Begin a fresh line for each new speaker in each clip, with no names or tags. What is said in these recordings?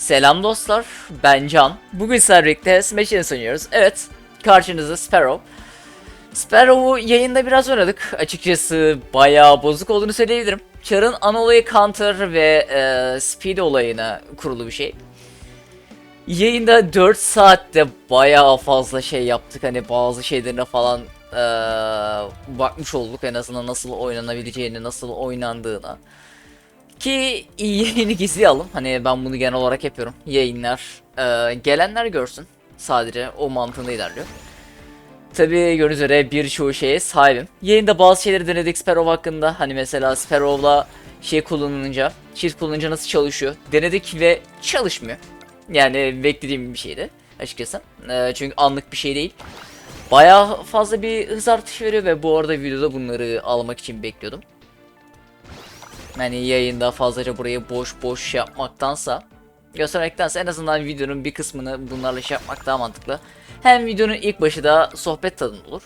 Selam dostlar, ben Can. Bugün sizlerle birlikte Smash Dance oynuyoruz. Evet, karşınızda Sparrow. Sparrow'u yayında biraz oynadık. Açıkçası bayağı bozuk olduğunu söyleyebilirim. Char'ın ana olayı Counter ve e, Speed olayına kurulu bir şey. Yayında 4 saatte bayağı fazla şey yaptık. Hani bazı şeylerine falan e, bakmış olduk. En azından nasıl oynanabileceğini, nasıl oynandığına. Ki yayını gizleyalım. Hani ben bunu genel olarak yapıyorum. Yayınlar e, gelenler görsün. Sadece o mantığında ilerliyor. Tabi gördüğünüz üzere birçoğu şeye sahibim. Yayında bazı şeyleri denedik Sparrow hakkında. Hani mesela Sparrow'la şey kullanınca, shift kullanınca nasıl çalışıyor. Denedik ve çalışmıyor. Yani beklediğim bir şeydi açıkçası. E, çünkü anlık bir şey değil. Bayağı fazla bir hız artışı veriyor ve bu arada videoda bunları almak için bekliyordum. Yani yayında fazlaca burayı boş boş şey yapmaktansa göstermektense en azından videonun bir kısmını bunlarla şey yapmak daha mantıklı. Hem videonun ilk başı da sohbet tadında olur.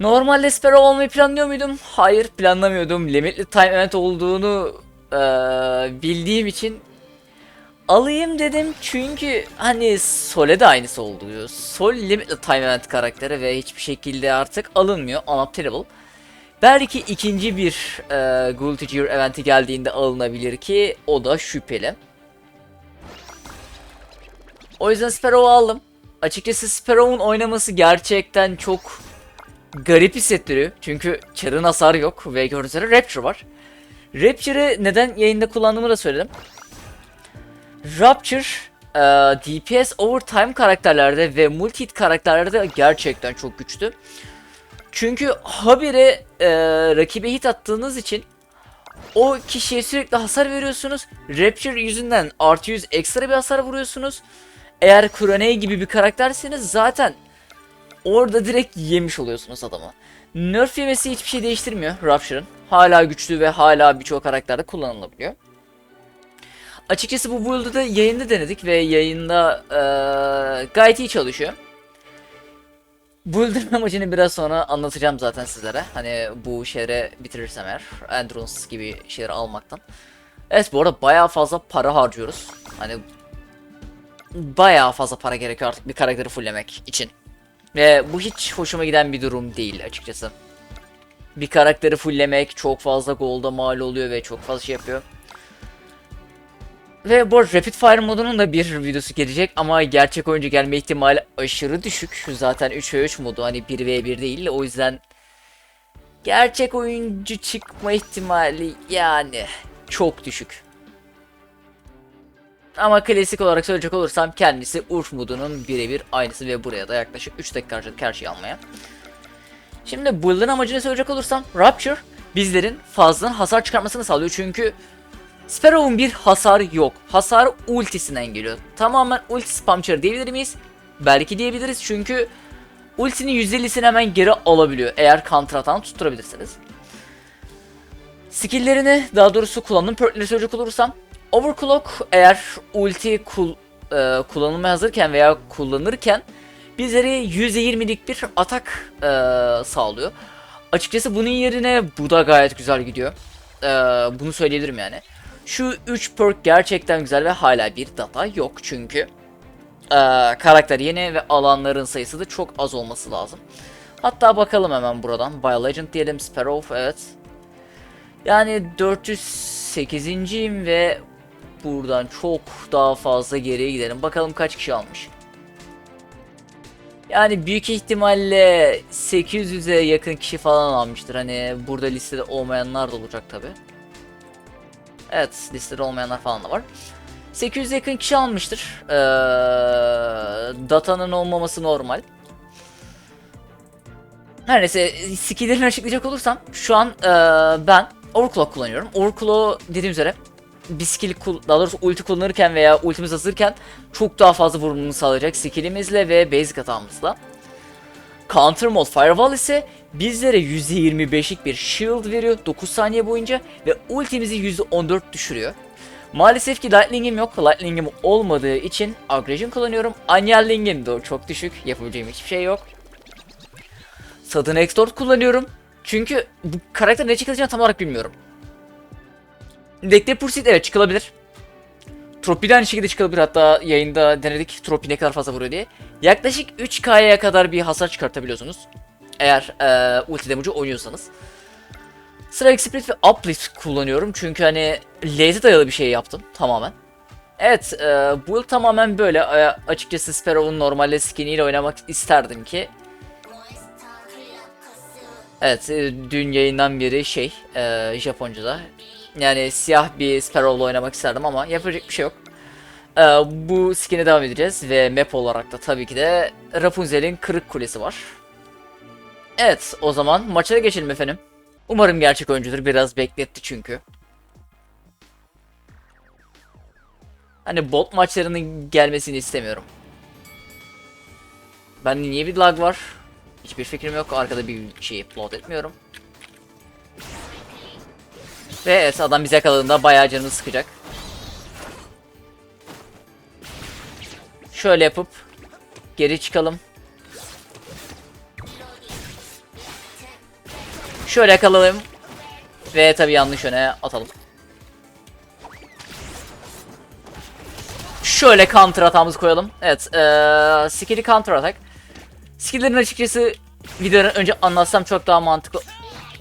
Normalde Sparrow olmayı planlıyor muydum? Hayır planlamıyordum. Limitli time event olduğunu eee, bildiğim için alayım dedim çünkü hani Sol'e de aynısı oluyor. Sol limitli time event karakteri ve hiçbir şekilde artık alınmıyor. Unobtainable. Belki ikinci bir e, Gear eventi geldiğinde alınabilir ki o da şüpheli. O yüzden Sparrow'u aldım. Açıkçası Sparrow'un oynaması gerçekten çok garip hissettiriyor. Çünkü Char'ın hasarı yok ve gördüğünüz Rapture var. Rapture'ı neden yayında kullandığımı da söyledim. Rapture e, DPS overtime karakterlerde ve multi karakterlerde gerçekten çok güçlü. Çünkü habire e, rakibe hit attığınız için o kişiye sürekli hasar veriyorsunuz. Rapture yüzünden artı 100 ekstra bir hasar vuruyorsunuz. Eğer Kuronei gibi bir karakterseniz zaten orada direkt yemiş oluyorsunuz adamı. Nerf yemesi hiçbir şey değiştirmiyor Rapture'ın. Hala güçlü ve hala birçok karakterde kullanılabiliyor. Açıkçası bu build'ı da yayında denedik ve yayında eee gayet iyi çalışıyor. Build'ın amacını biraz sonra anlatacağım zaten sizlere. Hani bu şehre bitirirsem eğer. Endurance gibi şeyleri almaktan. Evet bu arada bayağı fazla para harcıyoruz. Hani bayağı fazla para gerekiyor artık bir karakteri fulllemek için. Ve bu hiç hoşuma giden bir durum değil açıkçası. Bir karakteri fulllemek çok fazla golda mal oluyor ve çok fazla şey yapıyor. Ve bu Rapid Fire modunun da bir videosu gelecek ama gerçek oyuncu gelme ihtimali aşırı düşük. Zaten 3v3 modu hani 1v1 değil o yüzden gerçek oyuncu çıkma ihtimali yani çok düşük. Ama klasik olarak söyleyecek olursam kendisi Urf modunun birebir aynısı ve buraya da yaklaşık 3 dakika harcadık her şeyi almaya. Şimdi build'ın amacını söyleyecek olursam Rapture bizlerin fazladan hasar çıkartmasını sağlıyor çünkü Sparrow'un bir hasarı yok. Hasarı ultisinden geliyor. Tamamen ulti spamçarı diyebilir miyiz? Belki diyebiliriz çünkü ultinin %50'sini hemen geri alabiliyor. Eğer counter atan tutturabilirsiniz. Skill'lerini daha doğrusu kullandığım perkleri söyleyecek olursam Overclock eğer ulti kul, e, kullanılmaya hazırken veya kullanırken bizlere %20'lik bir atak e, sağlıyor. Açıkçası bunun yerine bu da gayet güzel gidiyor. E, bunu söyleyebilirim yani. Şu 3 perk gerçekten güzel ve hala bir data yok çünkü e, karakter yeni ve alanların sayısı da çok az olması lazım. Hatta bakalım hemen buradan. Biolegend diyelim Sparrow evet. Yani 408'inciyim ve buradan çok daha fazla geriye gidelim. Bakalım kaç kişi almış. Yani büyük ihtimalle 800'e yakın kişi falan almıştır. Hani burada listede olmayanlar da olacak tabi. Evet listede olmayanlar falan da var. 800 yakın kişi almıştır. Ee, datanın olmaması normal. Her neyse skill'lerini açıklayacak olursam şu an ee, ben Overclock kullanıyorum. Overclock dediğim üzere bir skill daha doğrusu ulti kullanırken veya ultimiz hazırken çok daha fazla vurumunu sağlayacak skillimizle ve basic hatamızla. Counter Mod Firewall ise bizlere %25'lik bir shield veriyor 9 saniye boyunca ve ultimizi %14 düşürüyor. Maalesef ki Lightning'im yok. Lightning'im olmadığı için Aggression kullanıyorum. Anyaling'im de çok düşük. Yapabileceğim hiçbir şey yok. Sudden Extort kullanıyorum. Çünkü bu karakter ne çıkacağını tam olarak bilmiyorum. Dekte Pursuit evet çıkılabilir. Tropi de aynı şekilde çıkabilir. Hatta yayında denedik Tropi ne kadar fazla vuruyor diye. Yaklaşık 3K'ya kadar bir hasar çıkartabiliyorsunuz. Eğer e, ulti damage'ı oynuyorsanız. Strike Split ve Uplift kullanıyorum. Çünkü hani lazy dayalı bir şey yaptım tamamen. Evet, e, bu yıl tamamen böyle. E, açıkçası Sparrow'un normalde skiniyle oynamak isterdim ki. Evet, e, dün yayından beri şey, e, Japonca'da. Yani siyah bir Sparrow'la oynamak isterdim ama yapacak bir şey yok. E, bu skin'e devam edeceğiz ve map olarak da tabii ki de Rapunzel'in Kırık Kulesi var. Evet, o zaman maça geçelim efendim. Umarım gerçek oyuncudur. Biraz bekletti çünkü. Hani bot maçlarının gelmesini istemiyorum. Ben niye bir lag var? Hiçbir fikrim yok. Arkada bir şey upload etmiyorum. Ve evet adam bize yakaladığında bayağı canını sıkacak. Şöyle yapıp geri çıkalım. Şöyle yakalayalım. Ve tabii yanlış yöne atalım. Şöyle counter atağımızı koyalım. Evet, ee, skill'i counter atak. Skill'lerin açıkçası videodan önce anlatsam çok daha mantıklı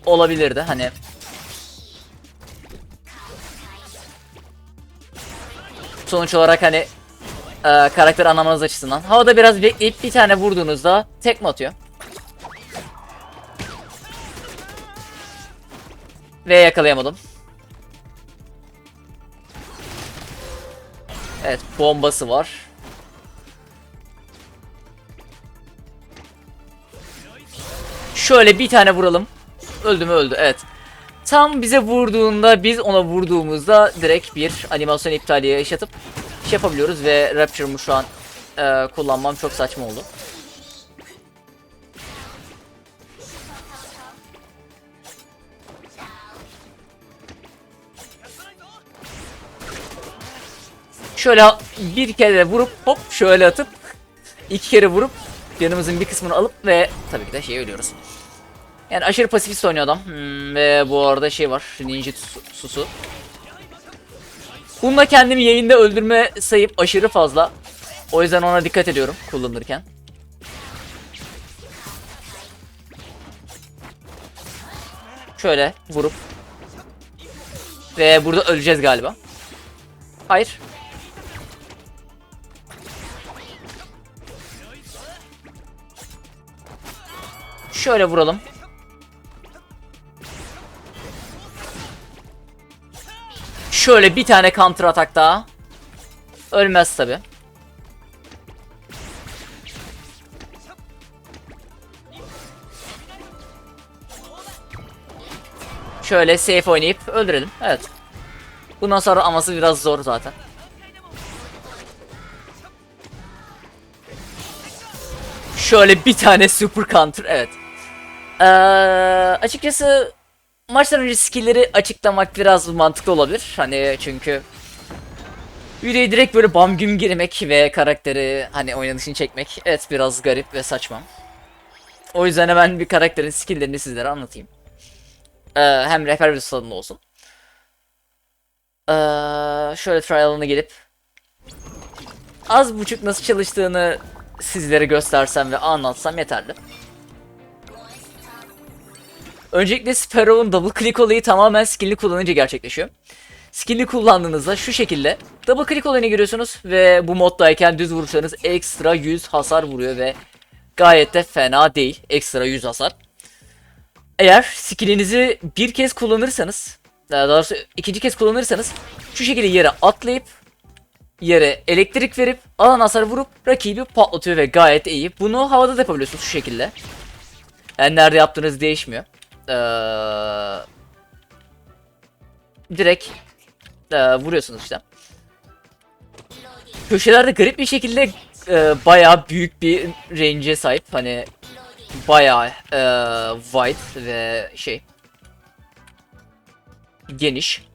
olabilirdi. Hani sonuç olarak hani e, karakter anlamanız açısından. Havada biraz bekleyip bir tane vurduğunuzda tekme atıyor. Ve yakalayamadım. Evet bombası var. Şöyle bir tane vuralım. Öldü mü öldü evet. Tam bize vurduğunda biz ona vurduğumuzda direkt bir animasyon iptali yaşatıp şey yapabiliyoruz ve Rapture'ımı şu an e, kullanmam çok saçma oldu. Şöyle bir kere vurup hop şöyle atıp iki kere vurup yanımızın bir kısmını alıp ve tabii ki de şey ölüyoruz. Yani aşırı pasifist oynuyor adam. Hmm, ve bu arada şey var. Ninja su- susu. Bununla kendimi yayında öldürme sayıp aşırı fazla. O yüzden ona dikkat ediyorum kullanırken. Şöyle vurup. Ve burada öleceğiz galiba. Hayır. Şöyle vuralım. Şöyle bir tane counter atak daha. Ölmez tabi. Şöyle safe oynayıp öldürelim. Evet. Bundan sonra aması biraz zor zaten. Şöyle bir tane super counter evet. Ee, açıkçası maçtan önce skill'leri açıklamak biraz mantıklı olabilir. Hani çünkü Yüreği direkt böyle bam güm girmek ve karakteri hani oynanışını çekmek evet biraz garip ve saçma. O yüzden hemen bir karakterin skill'lerini sizlere anlatayım. Ee, hem rehber bir tadında olsun. Ee, şöyle trial'ına gelip az buçuk nasıl çalıştığını sizlere göstersem ve anlatsam yeterli. Öncelikle Sparrow'un double click olayı tamamen skill'ini kullanınca gerçekleşiyor. Skill'i kullandığınızda şu şekilde double click olayını görüyorsunuz ve bu moddayken düz vuruşlarınız ekstra 100 hasar vuruyor ve gayet de fena değil. Ekstra 100 hasar. Eğer skillinizi bir kez kullanırsanız, daha doğrusu ikinci kez kullanırsanız şu şekilde yere atlayıp yere elektrik verip alan hasar vurup rakibi patlatıyor ve gayet iyi. Bunu havada da yapabiliyorsunuz şu şekilde. Yani nerede yaptığınız değişmiyor. Ee, direkt e, vuruyorsunuz işte. Köşelerde garip bir şekilde e, bayağı büyük bir range'e sahip. Hani bayağı e, wide ve şey geniş.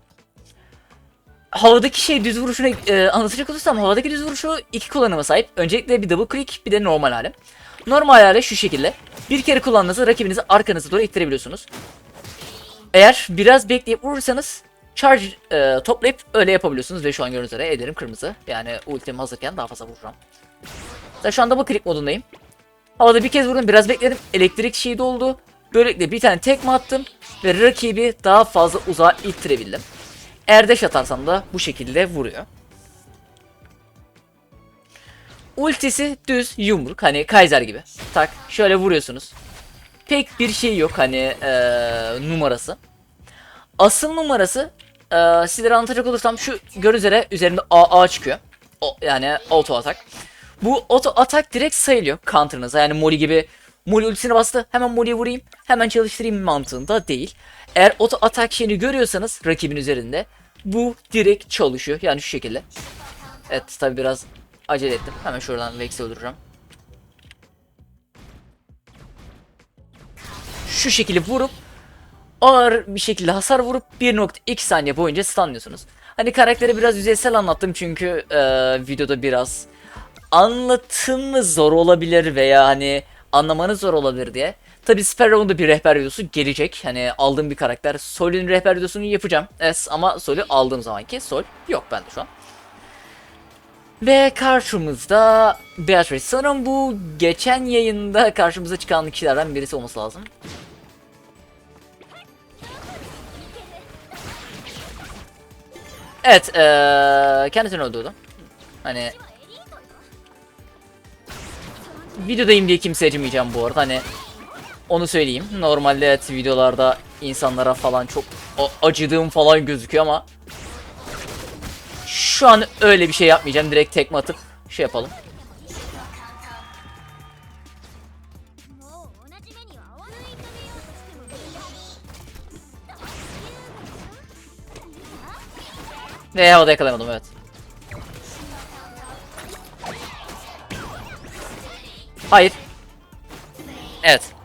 Havadaki şey düz vuruşunu e, anlatacak olursam havadaki düz vuruşu iki kullanıma sahip. Öncelikle bir double click bir de normal hali. Normal hali şu şekilde. Bir kere kullandığınızda rakibinizi arkanıza doğru ittirebiliyorsunuz. Eğer biraz bekleyip vurursanız charge e, toplayıp öyle yapabiliyorsunuz ve şu an gördüğünüz üzere ederim kırmızı. Yani ultim hazırken daha fazla vuracağım. Mesela şu anda bu klik modundayım. Havada bir kez vurdum biraz bekledim. Elektrik şeyi oldu. Böylelikle bir tane tekme attım ve rakibi daha fazla uzağa ittirebildim. Dash atarsam da bu şekilde vuruyor. Ultisi düz yumruk hani Kaiser gibi. Tak şöyle vuruyorsunuz. Pek bir şey yok hani eee, numarası. Asıl numarası eee sizlere anlatacak olursam şu gördüğünüz üzere üzerinde AA çıkıyor. O, yani auto atak. Bu auto atak direkt sayılıyor counter'ınıza. Yani Molly gibi Molly ultisini bastı hemen Molly'yi vurayım hemen çalıştırayım mantığında değil. Eğer auto atak şeyini görüyorsanız rakibin üzerinde bu direkt çalışıyor. Yani şu şekilde. Evet tabi biraz acele ettim. Hemen şuradan Vex'i öldüreceğim. Şu şekilde vurup ağır bir şekilde hasar vurup 1.2 saniye boyunca stunlıyorsunuz. Hani karakteri biraz yüzeysel anlattım çünkü e, videoda biraz anlatımı zor olabilir veya hani anlamanız zor olabilir diye. Tabi Sparrow'un da bir rehber videosu gelecek. Hani aldığım bir karakter. Sol'ün rehber videosunu yapacağım. Es ama Sol'ü aldığım zamanki Sol yok bende şu an. Ve karşımızda Beatrice. Sanırım bu geçen yayında karşımıza çıkan kişilerden birisi olması lazım. Evet, eee kendisini öldürdüm. Hani videodayım diye kimseye acımayacağım bu arada. Hani onu söyleyeyim. Normalde evet videolarda insanlara falan çok acıdığım falan gözüküyor ama şu an öyle bir şey yapmayacağım. Direkt tekme atıp şey yapalım. Ve havada yakalayamadım evet. Hayır. Evet.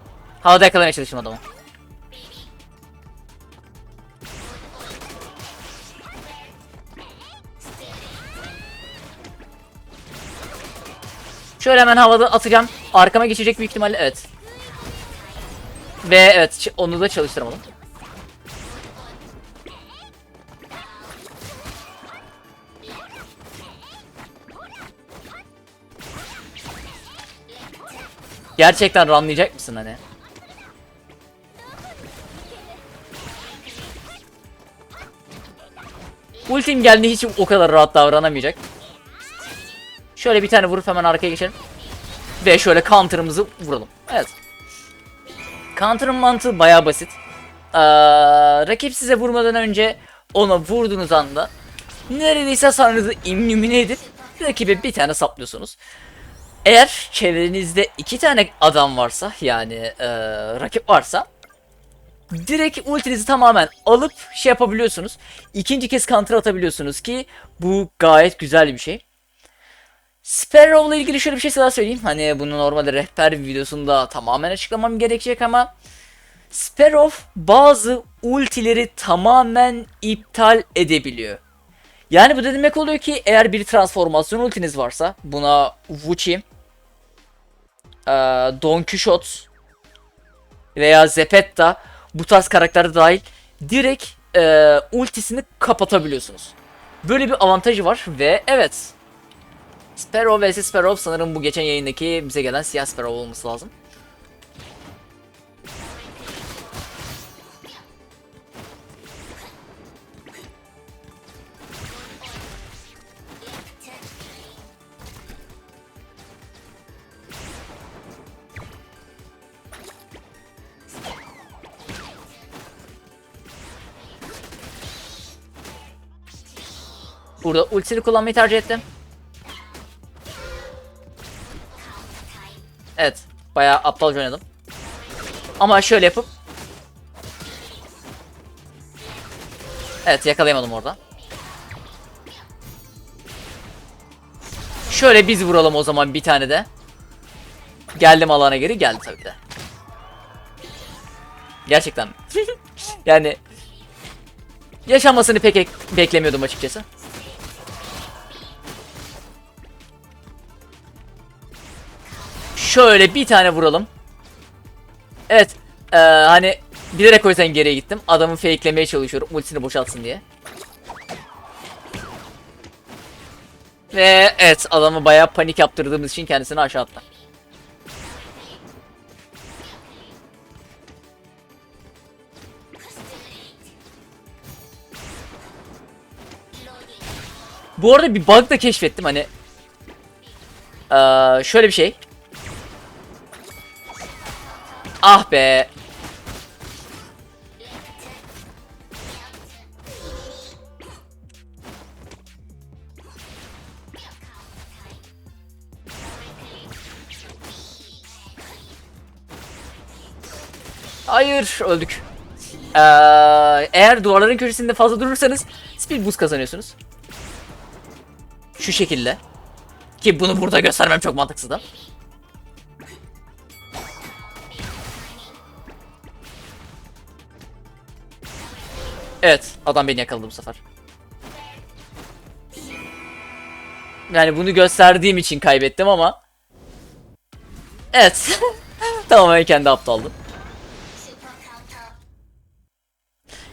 Havada yakalamaya çalıştım adamı. Şöyle hemen havada atacağım. Arkama geçecek büyük ihtimalle evet. Ve evet onu da çalıştıramadım. Gerçekten runlayacak mısın hani? Ultim geldi hiç o kadar rahat davranamayacak. Şöyle bir tane vurup hemen arkaya geçelim. Ve şöyle counter'ımızı vuralım. Evet. Counter'ın mantığı baya basit. Ee, rakip size vurmadan önce ona vurduğunuz anda neredeyse hasarınızı imnümine edip rakibe bir tane saplıyorsunuz. Eğer çevrenizde iki tane adam varsa yani eee, rakip varsa direkt ultinizi tamamen alıp şey yapabiliyorsunuz. İkinci kez counter atabiliyorsunuz ki bu gayet güzel bir şey. Sparrow'la ilgili şöyle bir şey daha söyleyeyim. Hani bunu normalde rehber videosunda tamamen açıklamam gerekecek ama Sparrow bazı ultileri tamamen iptal edebiliyor. Yani bu da demek oluyor ki eğer bir transformasyon ultiniz varsa buna Wuchi, Don Quixote veya Zepetta bu tarz karakter dahil direkt eee, ultisini kapatabiliyorsunuz. Böyle bir avantajı var ve evet Sparrow vs Sparrow sanırım bu geçen yayındaki bize gelen siyah Sparrow olması lazım. Burada ultisini kullanmayı tercih ettim. Evet. Bayağı aptalca oynadım. Ama şöyle yapıp Evet yakalayamadım orada. Şöyle biz vuralım o zaman bir tane de. Geldim alana geri geldi tabii de. Gerçekten. yani yaşamasını pek ek- beklemiyordum açıkçası. Şöyle bir tane vuralım. Evet. Ee, hani bilerek o yüzden geriye gittim. Adamı fakelemeye çalışıyorum. Ultisini boşaltsın diye. Ve evet adamı bayağı panik yaptırdığımız için kendisini aşağı attı. Bu arada bir bug da keşfettim hani. Ee, şöyle bir şey. Ah be. Hayır öldük. Ee, eğer duvarların köşesinde fazla durursanız speed boost kazanıyorsunuz. Şu şekilde. Ki bunu burada göstermem çok mantıksız da. Evet, adam beni yakaladı bu sefer. Yani bunu gösterdiğim için kaybettim ama. Evet. Tamamen kendi aptaldım.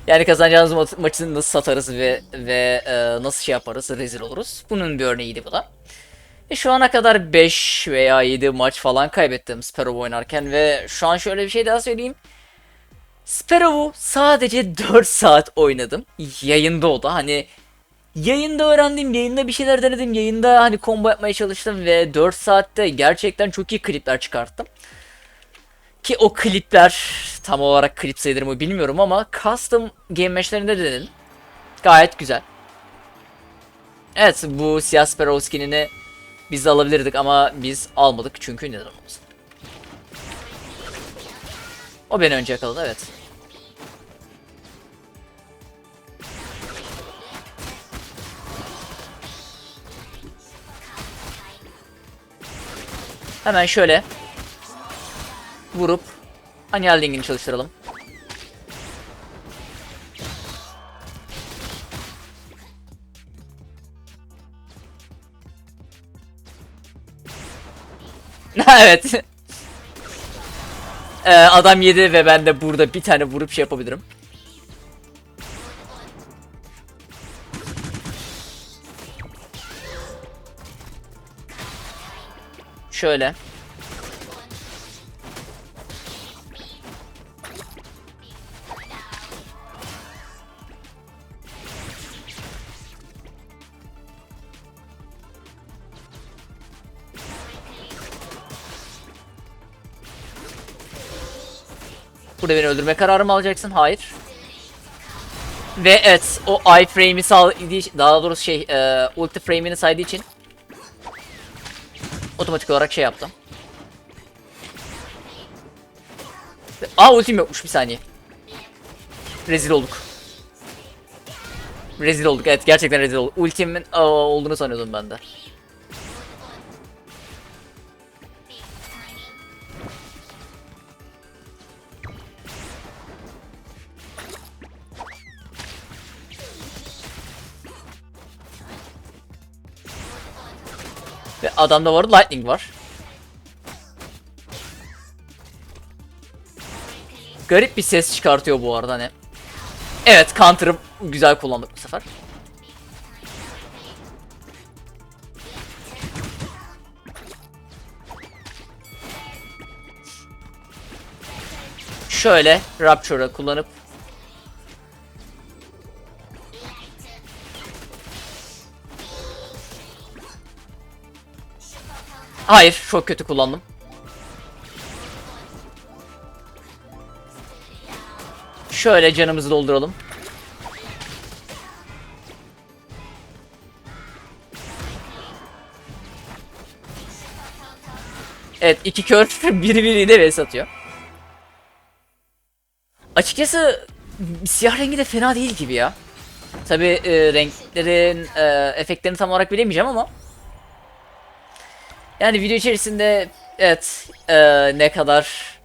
Yani kazanacağımız ma- maçı nasıl satarız ve ve e, nasıl şey yaparız, rezil oluruz. Bunun bir örneğiydi bu da. E, şu ana kadar 5 veya 7 maç falan kaybettim Sparrow oynarken ve şu an şöyle bir şey daha söyleyeyim. Sparrow'u sadece 4 saat oynadım. Yayında o da hani yayında öğrendim, yayında bir şeyler denedim, yayında hani combo yapmaya çalıştım ve 4 saatte gerçekten çok iyi klipler çıkarttım. Ki o klipler tam olarak klip sayılır mı bilmiyorum ama custom game matchlerinde de denedim. Gayet güzel. Evet bu siyah Sparrow skinini biz de alabilirdik ama biz almadık çünkü neden olmasın. O beni önce yakaladı evet. Hemen şöyle vurup Anyelding'ini çalıştıralım. evet. Ee, adam yedi ve ben de burada bir tane vurup şey yapabilirim. Şöyle. Burada beni öldürme kararı mı alacaksın? Hayır. Ve evet o iframe'i sağladığı daha doğrusu şey e, ulti frame'ini saydığı için otomatik olarak şey yaptım. Aa ultim yokmuş bir saniye. Rezil olduk. Rezil olduk evet gerçekten rezil olduk. Ultimin aa, olduğunu sanıyordum ben de. Adamda var lightning var. Garip bir ses çıkartıyor bu arada hani. Evet counter'ı güzel kullandık bu sefer. Şöyle Rapture'ı kullanıp Hayır, çok kötü kullandım. Şöyle canımızı dolduralım. Evet, iki kör birbiriyle vs atıyor. Açıkçası siyah rengi de fena değil gibi ya. Tabi renklerin e, efektlerini tam olarak bilemeyeceğim ama yani video içerisinde evet e, ne kadar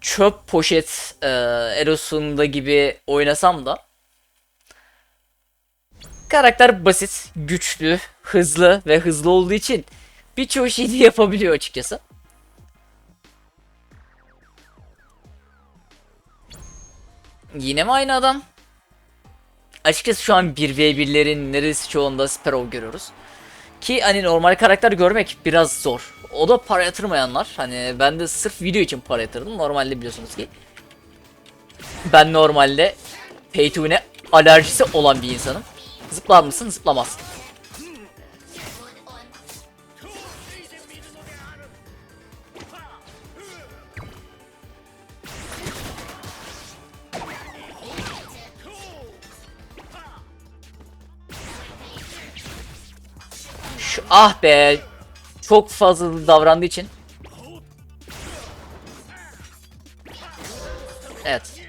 çöp poşet e, Eros'unda gibi oynasam da karakter basit, güçlü, hızlı ve hızlı olduğu için birçok şeyi yapabiliyor açıkçası. Yine mi aynı adam? Açıkçası şu an 1v1'lerin neresi çoğunda Sparrow görüyoruz. Ki hani normal karakter görmek biraz zor. O da para yatırmayanlar. Hani ben de sırf video için para yatırdım. Normalde biliyorsunuz ki. Ben normalde pay to win'e alerjisi olan bir insanım. Zıplar mısın? Zıplamazsın. Ah be. Çok fazla davrandığı için. Evet.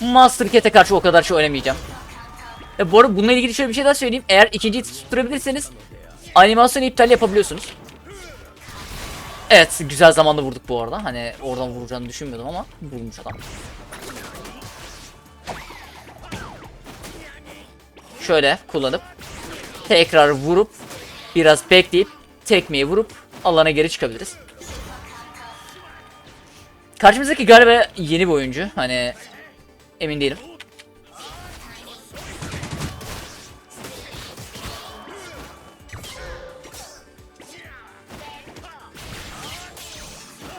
Master Cat'e karşı o kadar şey oynamayacağım. E, bu arada bununla ilgili şöyle bir şey daha söyleyeyim. Eğer ikinciyi tutturabilirseniz animasyonu iptal yapabiliyorsunuz. Evet güzel zamanda vurduk bu arada. Hani oradan vuracağını düşünmüyordum ama vurmuş adam. Şöyle kullanıp tekrar vurup biraz bekleyip tekmeyi vurup alana geri çıkabiliriz. Karşımızdaki galiba yeni bir oyuncu. Hani emin değilim.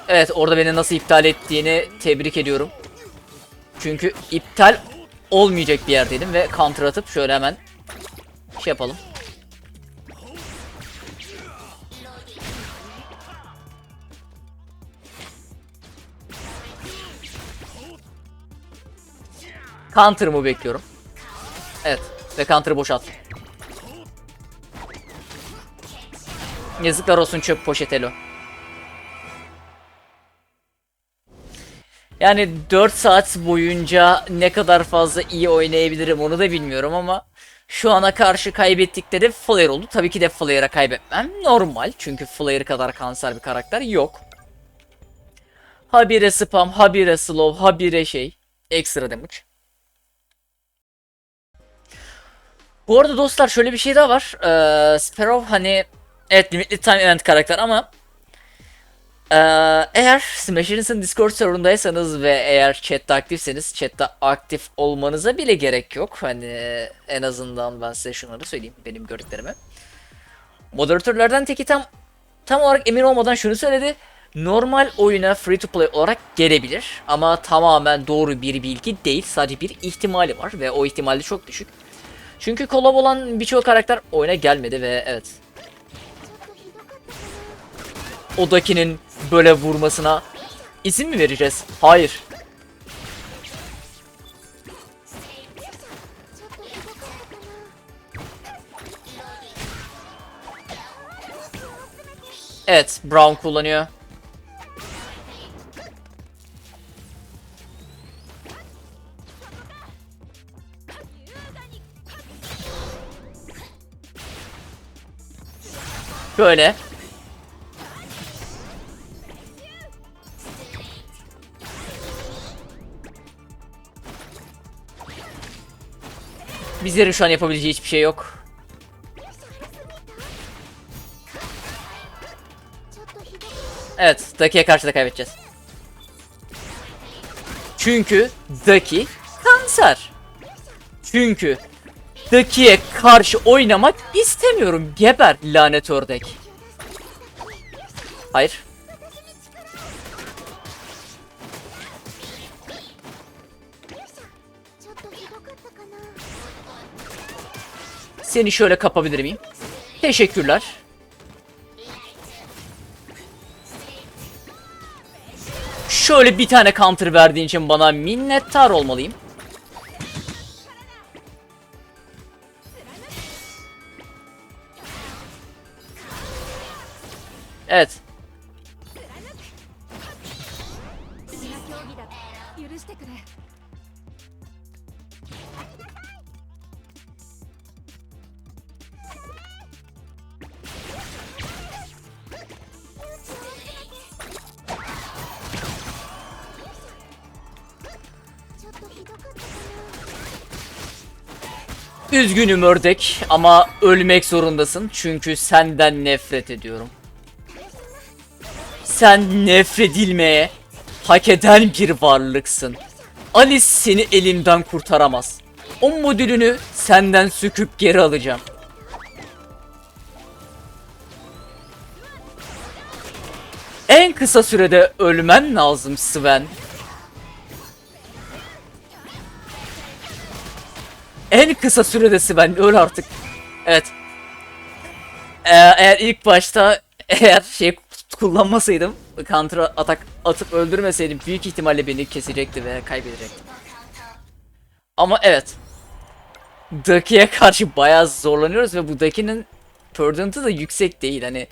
Evet orada beni nasıl iptal ettiğini tebrik ediyorum. Çünkü iptal olmayacak bir yerdeydim ve counter atıp şöyle hemen şey yapalım. Counter'ımı bekliyorum. Evet ve counter'ı boşalttım. Yazıklar olsun çöp poşetelo. Yani 4 saat boyunca ne kadar fazla iyi oynayabilirim onu da bilmiyorum ama şu ana karşı kaybettikleri Flare oldu. Tabii ki de Flare'a kaybetmem normal çünkü Flare kadar kanser bir karakter yok. Habire spam, habire slow, habire şey. Ekstra damage. Bu arada dostlar şöyle bir şey daha var. Ee, Sparrow hani evet limited time event karakter ama ee, eğer Smash'ins'in Discord serverındaysanız ve eğer chatte aktifseniz chatte aktif olmanıza bile gerek yok. Hani en azından ben size şunları söyleyeyim benim gördüklerimi. Moderatörlerden teki tam tam olarak emin olmadan şunu söyledi. Normal oyuna free to play olarak gelebilir ama tamamen doğru bir bilgi değil. Sadece bir ihtimali var ve o ihtimali çok düşük. Çünkü kolab olan birçok karakter oyuna gelmedi ve evet. Odakinin böyle vurmasına izin mi vereceğiz? Hayır. Evet, Brown kullanıyor. Böyle. Bizlerin şu an yapabileceği hiçbir şey yok. Evet, Daki'ye karşı da kaybedeceğiz. Çünkü Daki kanser. Çünkü Daki'ye karşı oynamak istemiyorum. Geber lanet ördek. Hayır. Seni şöyle kapabilir miyim? Teşekkürler. Şöyle bir tane counter verdiğin için bana minnettar olmalıyım. Üzgünüm ördek ama ölmek zorundasın çünkü senden nefret ediyorum. Sen nefredilmeye hak eden bir varlıksın. Alice seni elimden kurtaramaz. O modülünü senden söküp geri alacağım. En kısa sürede ölmen lazım Sven. En kısa sürede Sven öl artık. Evet. Ee, eğer ilk başta eğer şey kullanmasaydım counter atak atıp öldürmeseydim büyük ihtimalle beni kesecekti ve kaybedecektim. Ama evet. Daki'ye karşı bayağı zorlanıyoruz ve bu Daki'nin Perdant'ı da yüksek değil hani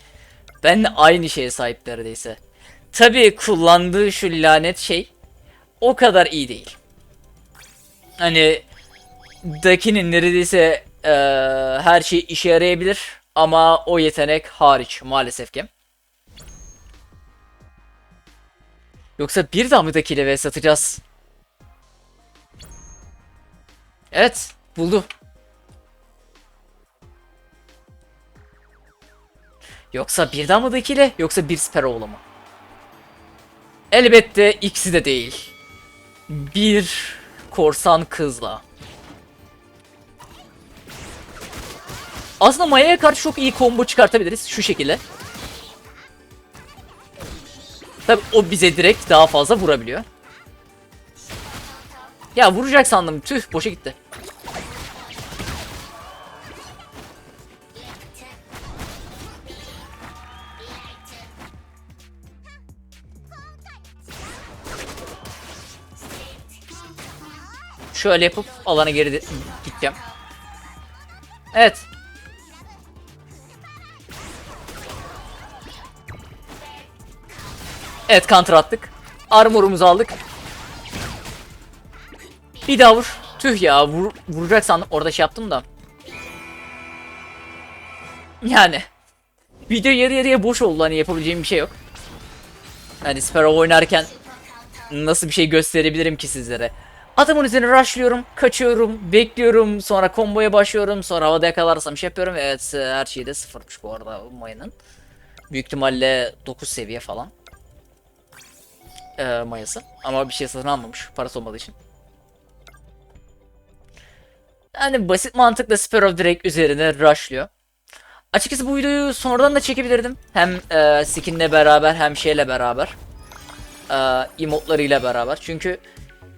benle aynı şeye sahip neredeyse. Tabii kullandığı şu lanet şey o kadar iyi değil. Hani Daki'nin neredeyse eee, her şey işe yarayabilir ama o yetenek hariç maalesef ki. Yoksa bir daha mı Daki ile vs atacağız? Evet, buldu. Yoksa bir daha mı Daki ile yoksa bir Sparrow'la mı? Elbette ikisi de değil. Bir korsan kızla. Aslında Maya'ya karşı çok iyi combo çıkartabiliriz şu şekilde. Tabi o bize direkt daha fazla vurabiliyor. Ya vuracak sandım. Tüh boşa gitti. Şöyle yapıp alana geri de- gideceğim. Evet. Evet counter attık. Armorumuzu aldık. Bir daha vur. Tüh ya vur, vuracak sandım. Orada şey yaptım da. Yani. Video yarı yarıya boş oldu hani yapabileceğim bir şey yok. Hani Sparrow oynarken nasıl bir şey gösterebilirim ki sizlere. Adamın üzerine rushlıyorum, kaçıyorum, bekliyorum, sonra komboya başlıyorum, sonra havada yakalarsam şey yapıyorum. Evet her şeyde sıfırmış bu arada Maya'nın. Büyük ihtimalle 9 seviye falan. Ee, mayası. Ama bir şey satın almamış parası olmadığı için. Yani basit mantıkla Sparrow direkt üzerine rushlıyor. Açıkçası bu videoyu sonradan da çekebilirdim. Hem e, skinle beraber hem şeyle beraber. E, emotlarıyla beraber. Çünkü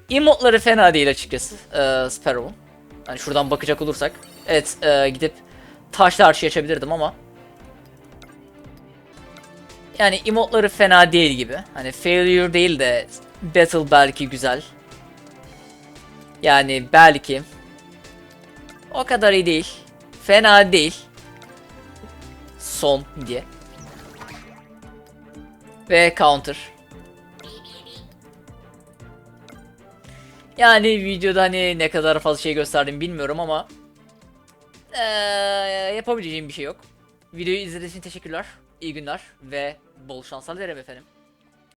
emotları fena değil açıkçası e, Sparrow'un. Hani şuradan bakacak olursak. Evet e, gidip taşla arşi açabilirdim ama. Yani emotları fena değil gibi. Hani failure değil de battle belki güzel. Yani belki. O kadar iyi değil. Fena değil. Son diye. Ve counter. Yani videoda hani ne kadar fazla şey gösterdim bilmiyorum ama eee, yapabileceğim bir şey yok. Videoyu izlediğiniz için teşekkürler. İyi günler ve bol şanslar dilerim efendim.